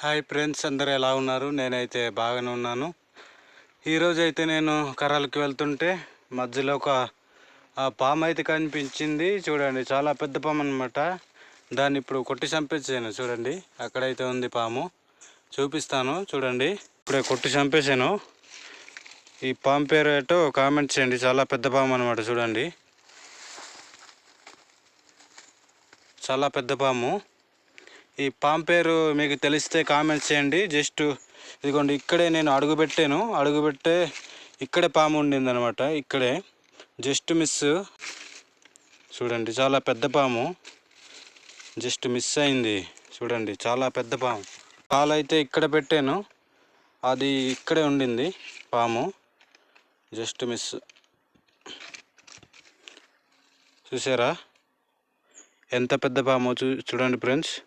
Hi friends అందరు ఎలా ఉన్నారు? నేనైతే బాగానే ఉన్నాను. ఈరోజు అయితే నేను కర్రలకి వెళ్తుంటే మధ్యలో ఒక పాము అయితే కనిపించింది. చూడండి చాలా పెద్ద పాము అనమాట దాన్ని ఇప్పుడు కొట్టి చంపేసాను. చూడండి అక్కడైతే ఉంది పాము. చూపిస్తాను చూడండి. ఇప్పుడే కొట్టి చంపేశాను ఈ పాము పేరు ఏటో కామెంట్ చేయండి. చాలా పెద్ద పాము అనమాట చూడండి. చాలా పెద్ద పాము. ఈ పాము పేరు మీకు తెలిస్తే కామెంట్స్ చేయండి. జస్ట్ ఇదిగోండి ఇక్కడే నేను అడుగు పెట్టాను. అడుగు పెట్టే ఇక్కడే పాము ఉండింది అనమాట ఇక్కడే. జస్ట్ మిస్ చూడండి చాలా పెద్ద పాము. జస్ట్ మిస్ అయింది. చూడండి చాలా పెద్ద పాము. కాలు అయితే ఇక్కడ పెట్టాను. అది ఇక్కడే ఉండింది పాము. జస్ట్ మిస్ చూసారా? ఎంత పెద్ద పాము చూ చూడండి ఫ్రెండ్స్.